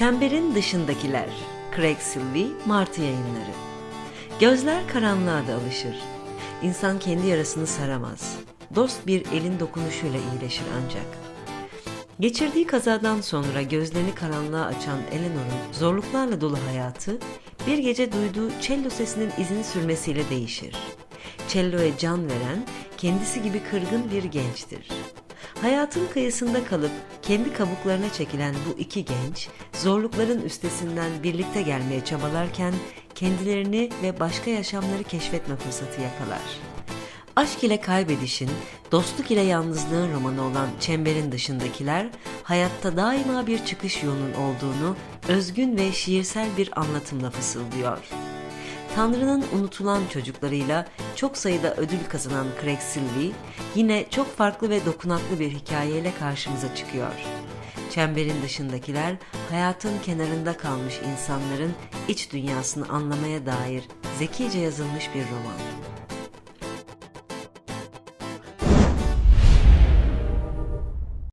Çemberin Dışındakiler Craig Silvey, Martı Yayınları Gözler karanlığa da alışır. İnsan kendi yarasını saramaz. Dost bir elin dokunuşuyla iyileşir ancak. Geçirdiği kazadan sonra gözlerini karanlığa açan Eleanor'un zorluklarla dolu hayatı bir gece duyduğu cello sesinin izini sürmesiyle değişir. Cello'ya can veren, kendisi gibi kırgın bir gençtir. Hayatın kıyısında kalıp kendi kabuklarına çekilen bu iki genç, zorlukların üstesinden birlikte gelmeye çabalarken kendilerini ve başka yaşamları keşfetme fırsatı yakalar. Aşk ile kaybedişin, dostluk ile yalnızlığın romanı olan Çemberin Dışındakiler, hayatta daima bir çıkış yolunun olduğunu özgün ve şiirsel bir anlatımla fısıldıyor. Tanrı'nın unutulan çocuklarıyla çok sayıda ödül kazanan Craig Silvey, yine çok farklı ve dokunaklı bir hikayeyle karşımıza çıkıyor. Çemberin dışındakiler, hayatın kenarında kalmış insanların iç dünyasını anlamaya dair zekice yazılmış bir roman.